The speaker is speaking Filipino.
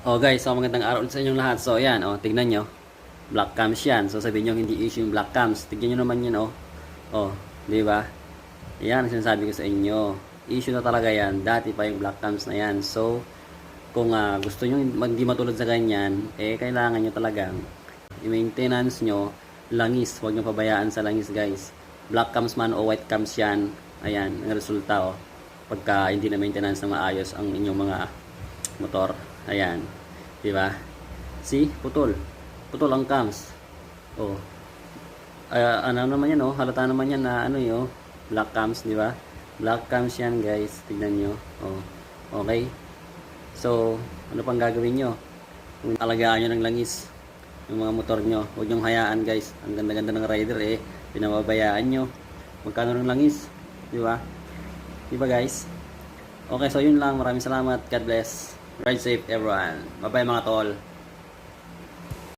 Oh guys, so magandang araw sa inyong lahat. So ayan, oh, tignan nyo. Black cams yan. So sabihin nyo hindi issue yung black cams. Tignan nyo naman yun, oh. Oh, di ba? Yan ang sinasabi ko sa inyo. Issue na talaga yan. Dati pa yung black cams na yan. So, kung ah, gusto nyo hindi matulad sa ganyan, eh kailangan nyo talagang i-maintenance nyo langis. Huwag nyo pabayaan sa langis guys. Black cams man o white cams yan. Ayan, ang resulta oh. Pagka hindi na maintenance na maayos ang inyong mga motor. Ayan. Di ba? See? Putol. Putol ang cams. Oh. Ah, ano naman yan oh. Halata naman yan na ano yun. Black cams, di ba? Black cams yan guys. Tignan nyo. Oh. Okay. So, ano pang gagawin nyo? Alagaan nyo ng langis yung mga motor nyo. Huwag nyong hayaan guys. Ang ganda-ganda ng rider eh. Pinababayaan nyo. Magkano ng langis? Di ba? Di ba guys? Okay, so yun lang. Maraming salamat. God bless. Ride safe everyone. Bye-bye mga tol.